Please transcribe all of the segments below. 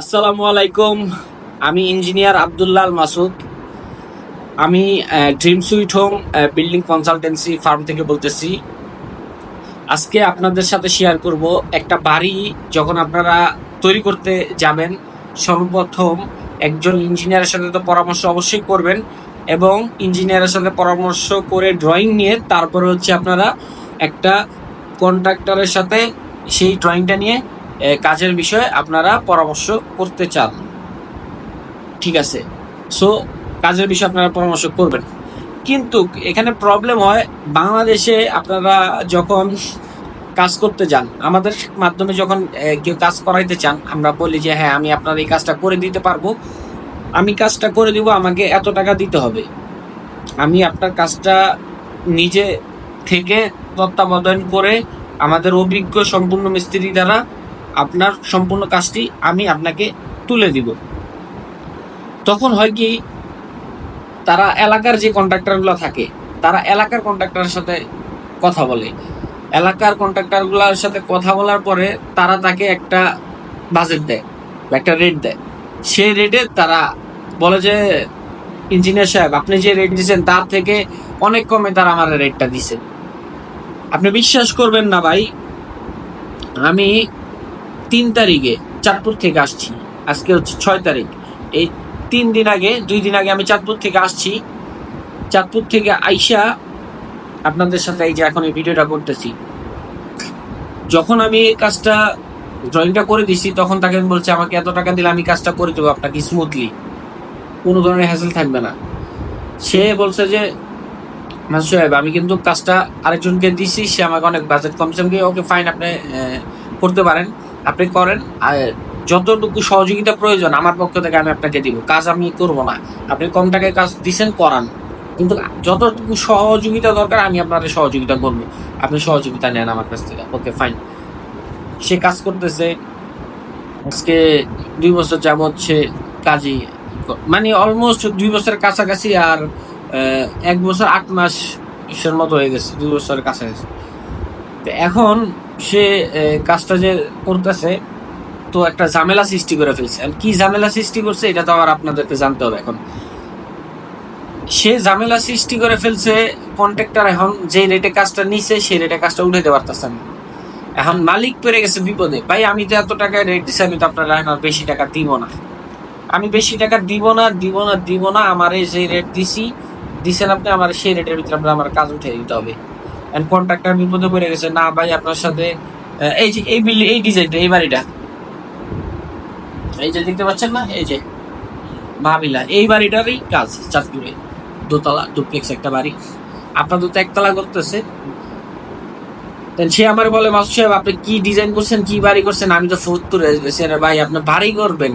আসসালামু আলাইকুম। আমি ইঞ্জিনিয়ার আবদুল্লাল মাসুদ। আমি dream sweet home building consultancy firm থেকে বলতেছি। আজকে আপনাদের সাথে শেয়ার করব একটা বাড়ি যখন আপনারা তৈরি করতে যাবেন, সর্বপ্রথম একজন ইঞ্জিনিয়ারের সাথে তো পরামর্শ অবশ্যই করবেন এবং ইঞ্জিনিয়ারের সাথে পরামর্শ করে ড্রয়িং নিয়ে তারপরে হচ্ছে আপনারা একটা কন্ট্রাক্টরের সাথে সেই ড্রয়িংটা নিয়ে কাজের বিষয়ে আপনারা পরামর্শ করতে চান। ঠিক আছে? সো কাজের বিষয়ে আপনারা পরামর্শ করবেন। কিন্তু এখানে প্রবলেম হয়, বাংলাদেশে আপনারা যখন কাজ করতে যান, আমাদের মাধ্যমে যখন কেউ কাজ করাইতে চান, আমরা বলি যে হ্যাঁ আমি আপনার এই কাজটা করে দিতে পারব। আমি কাজটা করে দিব, আমাকে এত টাকা দিতে হবে। আমি আপনার কাজটা নিজে থেকে তত্ত্বাবধান করে, আমাদের অভিজ্ঞ সম্পূর্ণ মিস্ত্রি দ্বারা আপনার সম্পূর্ণ কাজটি আমি আপনাকে তুলে দিব। তখন হয় কি, তারা এলাকার যে কন্ট্রাক্টরগুলো থাকে, তারা এলাকার কন্ট্রাক্টরের সাথে কথা বলে। এলাকার কন্ট্রাক্টরগুলোর সাথে কথা বলার পরে তারা তাকে একটা বাজেট দেয় বা একটা রেট দেয়। সেই রেটে তারা বলে যে, ইঞ্জিনিয়ার সাহেব, আপনি যে রেট দিচ্ছেন তার থেকে অনেক কমে তারা আমার রেটটা দিছে। আপনি বিশ্বাস করবেন না ভাই, আমি তিন তারিখে চাঁদপুর থেকে আসছি। আজকে হচ্ছে ছয় তারিখ। এই তিন দিন আগে, দুই দিন আগে আমি চাঁদপুর থেকে আসছি। চাঁদপুর থেকে আইসা আপনাদের সাথে এই যে এখন এই ভিডিওটা করতেছি। যখন আমি এই কাজটা ড্রয়িংটা করে দিছি, তখন তাকে বলছে, আমাকে এত টাকা দিলে আমি কাজটা করে দেবো আপনাকে স্মুথলি কোনো ধরনের হ্যাসেল থাকবে না। সে বলছে যে, মাসুদ সাহেব, আমি কিন্তু কাজটা আরেকজনকে দিছি, সে আমাকে অনেক বাজেট কমছে ওকে ফাইন আপনি করতে পারেন। আপনি করেন যতটুকু সহযোগিতা প্রয়োজন আমার পক্ষ থেকে আমি আপনাকে দিব। কাজ আমি করব না। আপনি কম টাকায় কাজ দিচ্ছেন করান। কিন্তু যতটুকু সহযোগিতা দরকার, আমি আপনার সহযোগিতা করব। আপনি সহযোগিতা নেন আমার কাছ থেকে। ওকে, ফাইন। সে কাজ করতেছে। আজকে দুই বছর যাবৎ সে কাজই মানে অলমোস্ট দুই বছরের কাছাকাছি আর এক বছর আট মাসের মতো হয়ে গেছে। দুই বছরের কাছাকাছি। তো এখন সে কাজটা যে করতেছে, তো একটা ঝামেলা সৃষ্টি করে ফেলছে। আর কি ঝামেলা সৃষ্টি করছে, এটা তো আবার আপনাদেরকে জানতে হবে এখন। সে ঝামেলা সৃষ্টি করে ফেলছে কন্ট্রাক্টর এখন যে রেটে কাজটা নিছে, সেই রেটে কাজটা উঠাইতে পারতেছে না। এখন মালিক পেরে গেছে বিপদে। ভাই, আমি তো এত টাকায় রেট দিচ্ছি আমি তো আপনার এখন বেশি টাকা দিব না। আমি বেশি টাকা দিব না দিব না দিব না, আমার এই যে রেট দিছি, দিছেন আপনি, আমার সেই রেটের ভিতরে আপনার আমার কাজ উঠে দিতে হবে। এন্ড কন্ট্রাক্টর বিপদে পড়ে গেছে। না ভাই, আপনার সাথে এই যে, এই বিল্ডিং এই ডিজাইনটা এই বাড়িটা। এই যে, দেখতে পাচ্ছেন না? এই যে ভাবিলা এই বাড়িটারই কাজ চাঁদপুরে। দোতলা ডুপ্লেক্স একটা বাড়ি। আপনাদের তো একতলা করতেছে। সে আমার বলে মাসুদ সাহেব, আপনি কি ডিজাইন করছেন, কি বাড়ি করছেন? আমি তো আরে ভাই, আপনি বাড়ি করবেন।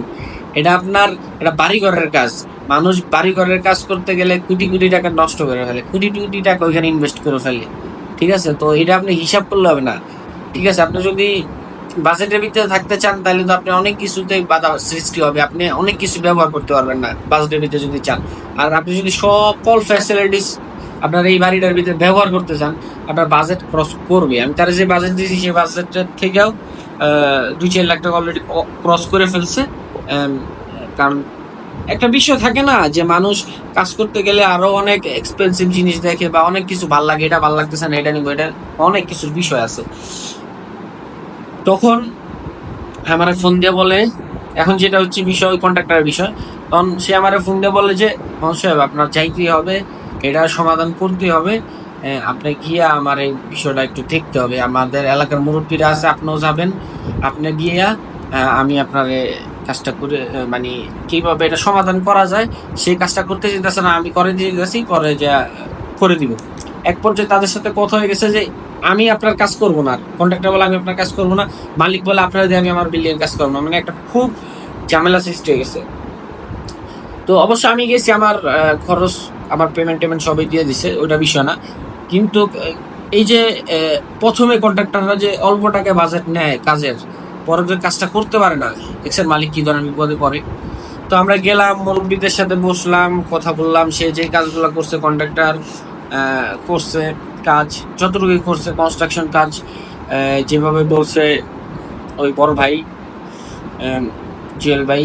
এটা আপনার, এটা বাড়ি ঘরের কাজ। মানুষ বাড়ি ঘরের কাজ করতে গেলে কোটি কোটি টাকা নষ্ট করে ফেলে। কোটি কোটি টাকা ওইখানে ইনভেস্ট করে ফেলে। ঠিক আছে? তো এটা আপনি হিসাব করলে হবে না। ঠিক আছে, আপনি যদি বাজেটের ভিতরে থাকতে চান, তাহলে তো আপনি অনেক কিছুতে বাধা সৃষ্টি হবে। আপনি অনেক কিছু ব্যবহার করতে পারবেন না বাজেটের ভিতরে যদি চান। আর আপনি যদি সকল ফ্যাসিলিটিস আপনার এই বাড়িটার ভিতরে ব্যবহার করতে চান, আপনার বাজেট ক্রস করবে। আমি তার যে বাজেট দিয়েছি, সেই বাজেটের থেকেও দুই চার লাখ টাকা অলরেডি ক্রস করে ফেলছে। কারণ একটা বিষয় থাকে না যে মানুষ কাজ করতে গেলে আরও অনেক এক্সপেন্সিভ জিনিস দেখে বা অনেক কিছু ভালো লাগে, এটা ভালো লাগতেছে না, এটা নিবো, এটা অনেক কিছুর বিষয় আছে। তখন আমার ফোন দিয়ে বলে, এখন যেটা হচ্ছে বিষয় কন্ট্রাক্টরের বিষয়। তখন সে আমার ফোন দিয়ে বলে যে মহাশয় সাহেব, আপনার যাইতেই হবে, এটা সমাধান করতে হবে। আপনি গিয়ে আমার এই বিষয়টা একটু দেখতে হবে। আমাদের এলাকার মুরব্বীরা আছে, আপনিও যাবেন, আপনি গিয়া আমি আপনার কাজটা করে মানে কীভাবে এটা সমাধান করা যায়, সেই কাজটা করতে যেতেছে না, আমি করে দিয়ে গেছি, পরে যা, করে দিব। এক পর্যায়ে তাদের সাথে কথা হয়ে গেছে যে, আমি আপনার কাজ করব না কন্ট্রাক্টর বলে আমি আপনার কাজ করব না, মালিক বলে আপনার দিয়ে আমি আমার বিল্ডিং কাজ করব না মানে একটা খুব ঝামেলা সৃষ্টি হয়ে গেছে। তো অবশ্য আমি গেছি, আমার খরচ, আমার পেমেন্ট টেমেন্ট সবই দিয়ে দিছে ওটা বিষয় না। কিন্তু, এই যে প্রথমে কন্ট্রাক্টররা যে অল্প টাকা বাজেট নেয় কাজের যে কাজটা করতে পারে না এক্সের মালিক কি ধরনের বিপদে পড়ে। তো আমরা গেলাম, মুরব্বীদের সাথে বসলাম, কথা বললাম, সে যে কাজগুলো করছে কন্ট্রাক্টর করছে কাজ যতটুকু করছে কনস্ট্রাকশন কাজ যেভাবে বলছে ওই বড় ভাই জুয়েল ভাই,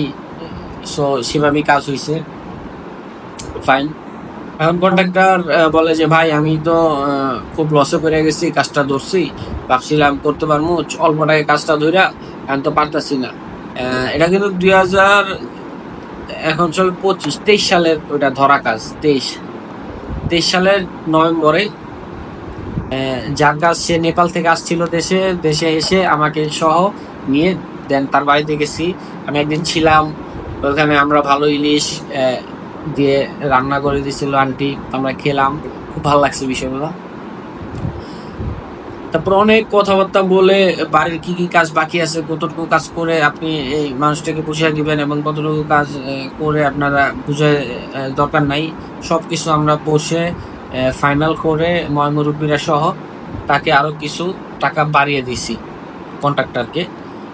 সো সেভাবেই কাজ হয়েছে ফাইন এখন কন্ট্রাক্টর বলে যে, ভাই, আমি তো খুব লসে পড়ে গেছি, কাজটা ধরছি। ভাবছিলাম করতে পারব, অল্প টাকায় কাজটা ধইরা এখন তো না। এটা কিন্তু দুই হাজার, এখন চল পঁচিশ, তেইশ সালের ওইটা ধরা কাজ, তেইশ। তেইশ সালের নভেম্বরে যার কাজ সে নেপাল থেকে আসছিল দেশে দেশে এসে আমাকে সহ নিয়ে দেন তার বাড়িতে গেছি। আমি একদিন ছিলাম, ওখানে আমরা ভালো ইলিশ দিয়ে রান্না করে দিয়েছিল আন্টি, আমরা খেলাম। খুব ভালো লাগছে বিষয়গুলো। তারপর অনেক কথাবার্তা বলে বাড়ির কি কি কাজ বাকি আছে, কতটুকু কাজ করে আপনি এই মানুষটাকে বুঝিয়ে দিবেন এবং কতটুকু কাজ করে আপনারা বুঝে দরকার নাই। সব কিছু আমরা বসে ফাইনাল করে ময়মুরব্বীরা সহ তাকে আরও কিছু টাকা বাড়িয়ে দিছি কন্ট্রাক্টরকে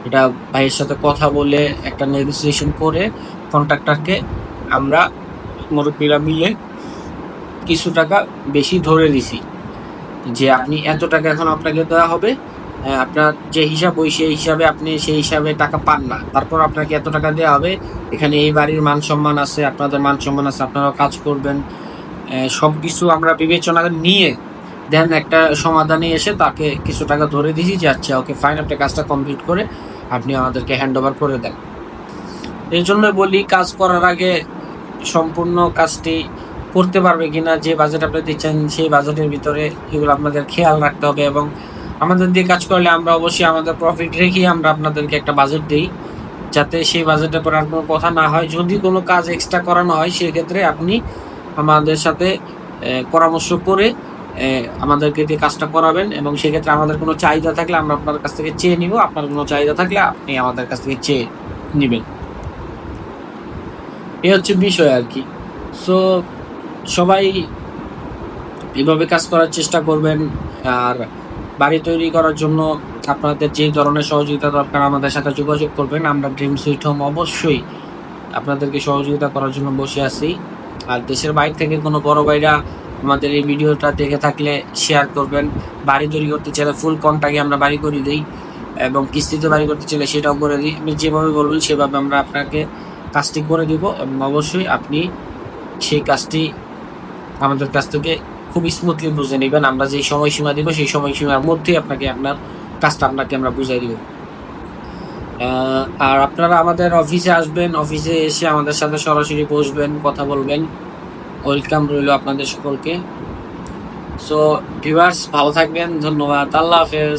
এটা ভাইয়ের সাথে কথা বলে একটা নেগোসিয়েশন করে কন্ট্রাক্টরকে আমরা মুরব্বীরা মিলে কিছু টাকা বেশি ধরে দিছি যে আপনি এত টাকা এখন আপনাকে দেওয়া হবে আপনার যে হিসাব, ওই সেই হিসাবে আপনি সেই হিসাবে টাকা পান না। তারপর আপনাকে এত টাকা দেওয়া হবে, এখানে এই বাড়ির মান সম্মান আছে, আপনাদের মান সম্মান আছে, আপনারাও কাজ করবেন। সব কিছু আমরা বিবেচনা নিয়ে দেন একটা সমাধানে এসে তাকে কিছু টাকা ধরে দিয়েছি যে আচ্ছা ওকে ফাইন আপনি কাজটা কমপ্লিট করে আপনি আমাদেরকে হ্যান্ড ওভার করে দেন। এই জন্য বলি, কাজ করার আগে সম্পূর্ণ কাজটি করতে পারবে কিনা, যে বাজেট আপনি দিচ্ছেন, সেই বাজেটের ভিতরে এগুলো আপনাদের খেয়াল রাখতে হবে এবং আমাদের দিয়ে কাজ করলে আমরা অবশ্যই আমাদের প্রফিট রেখেই আমরা আপনাদেরকে একটা বাজেট দিই, যাতে সেই বাজেটের পর আর কোনো কথা না হয়। যদি কোনো কাজ এক্সট্রা করানো হয়, সেক্ষেত্রে আপনি আমাদের সাথে পরামর্শ করে আমাদেরকে দিয়ে কাজটা করাবেন এবং সেক্ষেত্রে আমাদের কোনো চাহিদা থাকলে আমরা আপনার কাছ থেকে চেয়ে নিব। আপনার কোনো চাহিদা থাকলে আপনি আমাদের কাছ থেকে চেয়ে নেবেন। এই হচ্ছে বিষয় আর কি। সো সবাই এভাবে কাজ করার চেষ্টা করবেন আর বাড়ি তৈরি করার জন্য আপনাদের যে ধরনের সহযোগিতা দরকার আমাদের সাথে যোগাযোগ করবেন। আমরা ড্রিম সুইট হোম অবশ্যই আপনাদেরকে সহযোগিতা করার জন্য বসে আছি। আর দেশের বাইরে থেকে কোনো বড় ভাইরা আমাদের এই ভিডিওটা দেখে থাকলে শেয়ার করবেন। বাড়ি তৈরি করতে চাইলে ফুল কন্টাকে আমরা বাড়ি করে দিই এবং কিস্তিতে বাড়ি করতে চাইলে সেটাও করে দিই। আপনি যেভাবে বলবেন সেভাবে আমরা আপনাকে কাজটি করে দিব এবং অবশ্যই আপনি সেই কাজটি আমাদের কাছ থেকে খুব স্মুথলি বুঝে নেবেন। আমরা যেই সময়সীমা দিব, সেই সময়সীমার মধ্যেই আপনাকে আপনার কাজটা আপনাকে আমরা বুঝাই দিব। আর আপনারা আমাদের অফিসে আসবেন অফিসে এসে আমাদের সাথে সরাসরি বসবেন, কথা বলবেন। ওয়েলকাম রইল আপনাদের সকলকে। সো ভিভার্স ভালো থাকবেন, ধন্যবাদ। আল্লাহ হাফেজ।